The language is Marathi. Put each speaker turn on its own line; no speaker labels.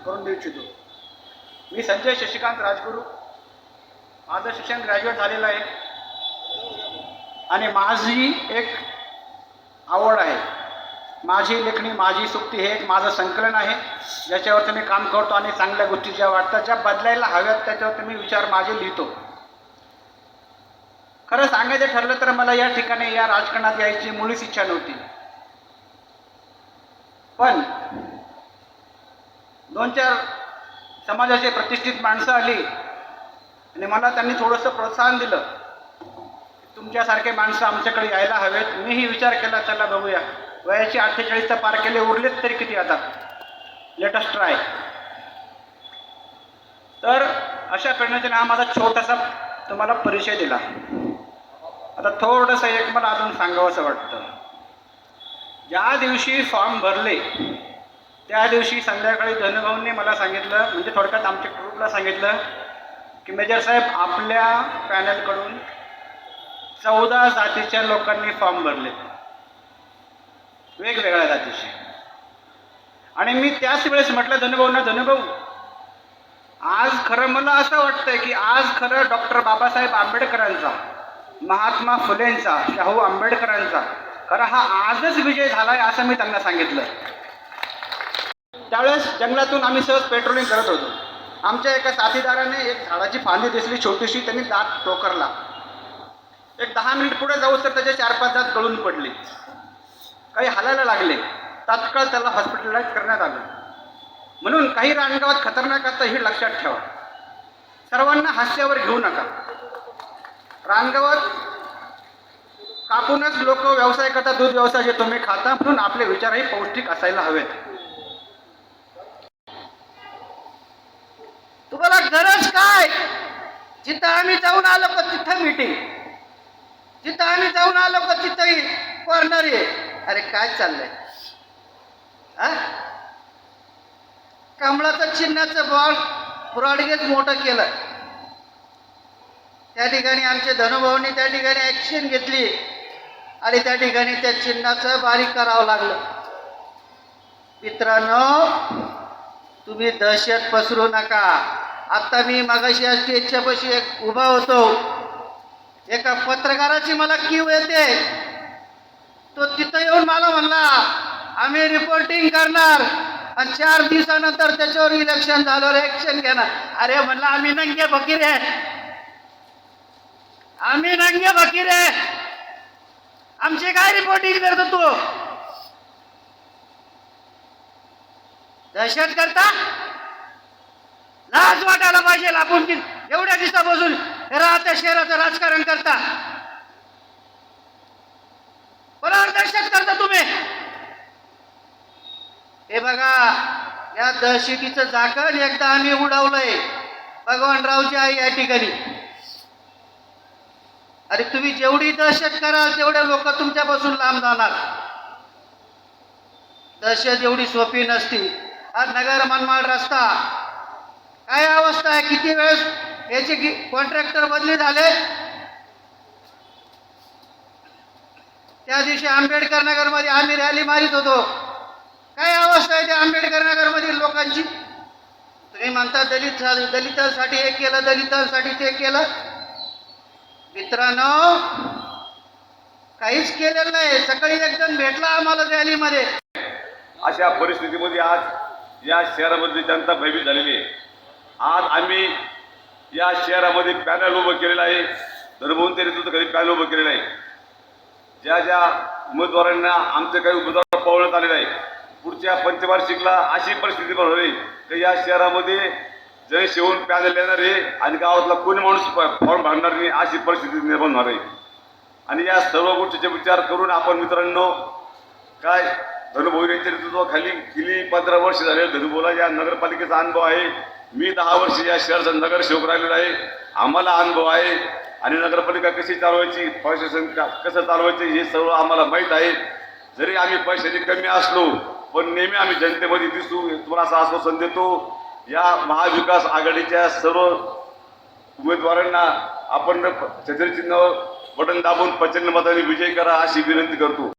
करून देऊ इच्छितो. मी संजय शशिकांत राजगुरू. माझं शिक्षण ग्रॅज्युएट झालेलं आहे. आणि माझी एक आवड आहे. माझी लेखणी माझी सुक्ती हे एक माझं संकलन आहे. ज्याच्यावरती मी काम करतो आणि चांगल्या गोष्टी ज्या वाटतात ज्या बदलायला हव्यात त्याच्यावरती मी विचार माझे लिहितो. खरं सांगायचं ठरलं तर मला या ठिकाणी या राजकारणात यायची मुळीच इच्छा नव्हती. पण दोन चार समाजाचे प्रतिष्ठित माणसं आली आणि मला त्यांनी थोडंसं प्रोत्साहन दिलं तुमच्यासारखे माणसं आमच्याकडे यायला हवेत. मीही विचार केला चला बघूया. वयाची अठ्ठेचाळीस तर पार केले उरलेत तरी किती आता? लेटेस्ट ट्राय तर अशा प्रेरणेने हा माझा छोटासा तुम्हाला परिचय दिला. आता थोडंसं एक मला अजून सांगावंसं वाटतं. ज्या दिवशी फॉर्म भरले त्या दिवशी संध्याकाळी धनुभाऊंनी मला सांगितलं म्हणजे थोडक्यात आमच्या ग्रुपला सांगितलं की मेजर साहेब आपल्या पॅनलकडून चौदा जातीच्या लोकांनी फॉर्म भरले वेगवेगळ्या जातीचे. आणि मी त्याच वेळेस म्हटलं धनुभाऊंना धनुभाऊ आज खरं मला असं वाटतंय की आज खरं डॉक्टर बाबासाहेब आंबेडकरांचा महात्मा फुलेंचा शाहू आंबेडकरांचा खरं हा आजच विजय झालाय असं मी त्यांना सांगितलं. त्यावेळेस जंगलातून आम्ही सहज पेट्रोलिंग करत होतो. आमच्या एका साथीदाराने एक झाडाची फांदी दिसली छोटीशी त्यांनी दात टोकरला. एक दहा मिनिट पुढे जाऊस तर त्याचे चार पाच दात गळून पडले. काही हालायला लागले. तात्काळ त्याला हॉस्पिटलाइज करण्यात आलं. म्हणून काही रानगावात खतरनाक असतं हे लक्षात ठेवा. सर्वांना हास्यावर घेऊ नका. रानगावात कापूनच लोक व्यवसाय करतात दूध व्यवसाय जे तुम्ही खाता म्हणून आपले विचारही पौष्टिक असायला हवेत.
तुम्हाला गरज काय? जिथं आम्ही जाऊन आलो का तिथं मीटिंग जिथं आम्ही जाऊन आलो का तिथंही कॉर्नर आहे अरे काय चाललंय? कमळाचं चिन्हाचं बॉल ब्रॉडगेज मोठं केलं. त्या ठिकाणी आमच्या धनुभाऊंनी त्या ठिकाणी ॲक्शन घेतली. आणि त्या ठिकाणी त्या चिन्हाचं बारीक करावं लागलं. मित्रांनो तुम्ही दहशत पसरू नका. आता मी मगाशी या स्टेजच्या पाशी एक उभा होतो. एका पत्रकाराची मला क्यू येते. तो तिथं येऊन मला म्हणला आम्ही रिपोर्टिंग करणार. आणि चार दिवसानंतर त्याच्यावर इलेक्शन झाल्यावर ऍक्शन घेणार. अरे म्हणला आम्ही नंगे फकीर आहे. आम्ही नंगे फकीर आहे. आमची काय रिपोर्टिंग करतो तू? दहशत करता? लाज वाटायला पाहिजे आपण की एवढ्या बसून राहत्या शहराचं राजकारण करता. कोणावर दहशत करता तुम्ही? हे बघा या दहशतीचं झाकण एकदा आम्ही उडवलंय. भगवानरावची आई या ठिकाणी. अरे तुम्ही जेवढी दहशत कराल तेवढे लोक तुमच्यापासून लांब जाणार. दहशत एवढी सोपी नसती. हा नगर मनमाड रस्ता. काय अवस्था आहे? किती वेळेस याचे कॉन्ट्रॅक्टर बदली झाले? त्या दिवशी आंबेडकर नगरमध्ये आम्ही रॅली मारित होतो. काय अवस्था आहे त्या आंबेडकर नगरमधील लोकांची? तुम्ही म्हणता दलित दलितांसाठी हे केलं दलितांसाठी ते केलं. मित्रांनो काहीच केलेलं नाही. सकाळी एक जण भेटला आम्हाला रॅलीमध्ये
अशा परिस्थितीमध्ये आज या शहरामध्ये जनता भयभीत झालेली आहे. आज आम्ही या शहरामध्ये पॅनल उभं केलेलं आहे. धर्मवून तरी तुझं कधी पॅनल उभं केलेलं आहे. ज्या ज्या उमेदवारांना आमचे काही उमेदवार पवण्यात आलेलं आहे पुढच्या पंचवार्षिकला अशी परिस्थिती पण होईल की या शहरामध्ये जय शिवून पॅनल येणार आहे आणि गावातला कोणी माणूस फॉर्म भरणार नाही अशी परिस्थिती निर्माण होणार आहे. आणि या सर्व गोष्टीचे विचार करून आपण मित्रांनो काय धनुभाऊ यांच्या नेतृत्वाखाली गेली पंधरा वर्ष झाले धनुभाऊला या नगरपालिकेचा अनुभव आहे. मी दहा वर्ष या शहराचा नगरसेवक राहिलेलो आहे. आम्हाला अनुभव आहे. आणि नगरपालिका कशी चालवायची प्रशासन कसं चालवायचं हे सर्व आम्हाला माहीत आहे. जरी आम्ही पैशाची कमी असलो पण नेहमी आम्ही जनतेमध्ये दिसू तुम्हाला असं आश्वासन देतो. या महाविकास आघाडीच्या सर्व उमेदवारांना आपण छत्रचिन्ह बटन दाबून प्रचंड मताने विजय करा अशी विनंती करतो.